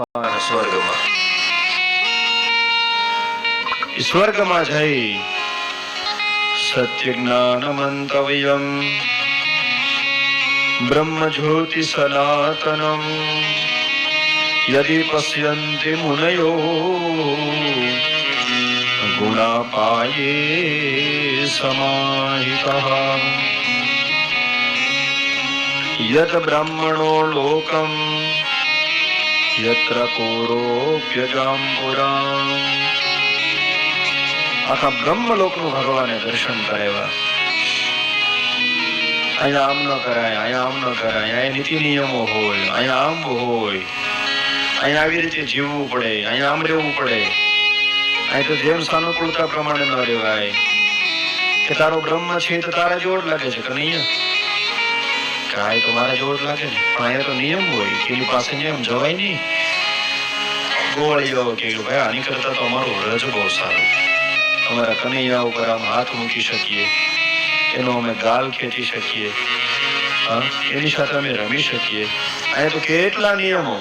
સ્વર્ગમાં. સ્વર્ગમાં જઈ સત્ય જ્ઞાન મંતવ્યમ બ્રહ્મ જ્યોતિ સનાતનમ, યદિ પશ્યન્તિ મુનયો, ગુણાપાયે સમાહિતઃ. યદ બ્રાહ્મણો લોકમ યત્ર કોરોપ્યજાંબુરામ આખા બ્રહ્મલોકનું ભગવાને દર્શન કરાવ્યા અહીંયા આમ ન કરાય અહીંયા આમ ન કરાય અહીંયા નીતિ નિયમો હોય અહીંયા આમ હોય અહીંયા આવી રીતે જીવવું પડે અહીંયા આમ રહેવું પડે અહીં તો જેમ સાનુકૂળતા પ્રમાણે ન રહેવાય કે તારો બ્રહ્મ છે તો તારા જોડ લાગે છે કે નહીં તો મારા જોડ લાગે ને. પણ અહીંયા તો નિયમ હોય એની પાસે નિયમ જવાય નહીં. ગોળીઓ કે ભાઈ આની કરતા તો અમારું રજ બહુ સારું. અમારા કનૈયા ઉપર આમ હાથ મૂકી શકીએ. એનો અમે ગાલ ખેંચી શકીએ. હા, એની સાથે અમે રમી શકીએ. અહીંયા તો કેટલા નિયમો.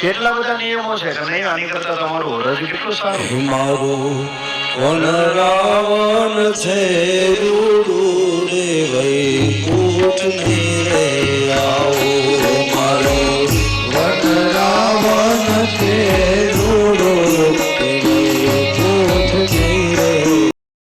કેટલા બધા નિયમો છે નહીં આની કરતા તમારું રજ કેટલું સારું. મારું વન રાવણ છે. કોટને રે આવો મારો વટરાવન કે રોડો